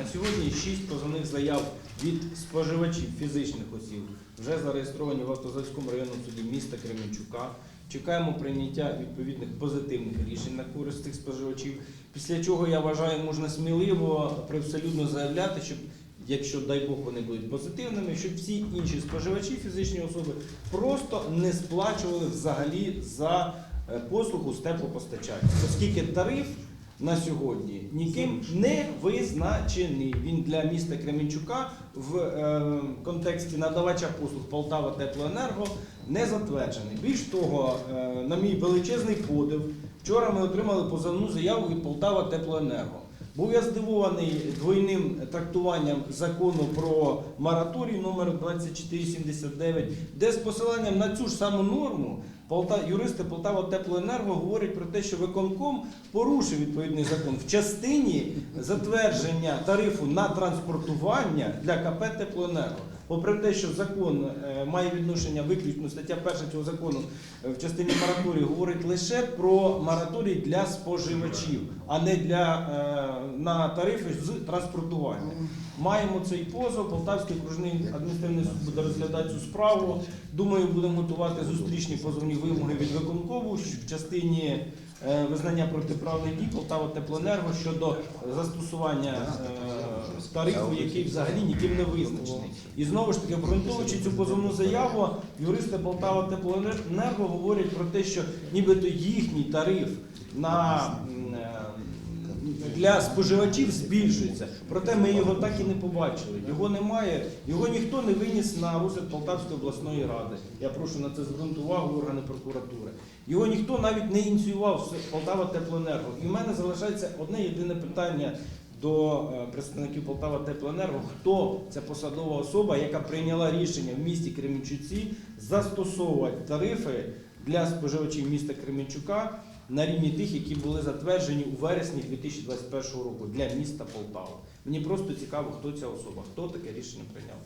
На сьогодні шість позовних заяв від споживачів фізичних осіб вже зареєстровані в Автозавському районному суді міста Кременчука. Чекаємо прийняття відповідних позитивних рішень на користь цих споживачів. Після чого я вважаю, можна сміливо привселюдно заявляти, щоб якщо дай Бог вони будуть позитивними, щоб всі інші споживачі, фізичні особи, просто не сплачували взагалі за е, послугу з теплопостачання, оскільки тариф на сьогодні ніким не визначений. Він для міста Кременчука в е, контексті надавача послуг Полтава Теплоенерго не затверджений. Більш того, е, на мій величезний подив, вчора ми отримали позовну заяву від Полтава Теплоенерго. Був я здивований двойним трактуванням закону про мораторій номер 2479, де з посиланням на цю ж саму норму. Юристи Полтава Теплоенерго говорять про те, що виконком порушив відповідний закон в частині затвердження тарифу на транспортування для КП Теплоенерго. Попри те, що закон е, має відношення виключно стаття 1 цього закону е, в частині мораторію говорить лише про мораторій для споживачів, а не для е, на тарифи з транспортування. Маємо цей позов. Полтавський окружний адміністративний суд буде розглядати цю справу. Думаю, будемо готувати зустрічні позовні вимоги від виконкову в частині е, визнання протиправних дій Полтава Теплоенерго щодо застосування е, тарифу, який взагалі ніким не визначений. І знову ж таки, обґрунтовуючи цю позовну заяву, юристи Полтава Теплоенерго говорять про те, що нібито їхній тариф на е, для споживачів збільшується. Проте ми його так і не побачили. Його немає, його ніхто не виніс на розгляд Полтавської обласної ради. Я прошу на це звернути увагу органи прокуратури. Його ніхто навіть не ініціював з Полтава Теплоенерго. І в мене залишається одне єдине питання до е, представників Полтава Теплоенерго. Хто ця посадова особа, яка прийняла рішення в місті Кременчуці застосовувати тарифи для споживачів міста Кременчука на рівні тих, які були затверджені у вересні 2021 року для міста Полтава. Мені просто цікаво, хто ця особа, хто таке рішення прийняв.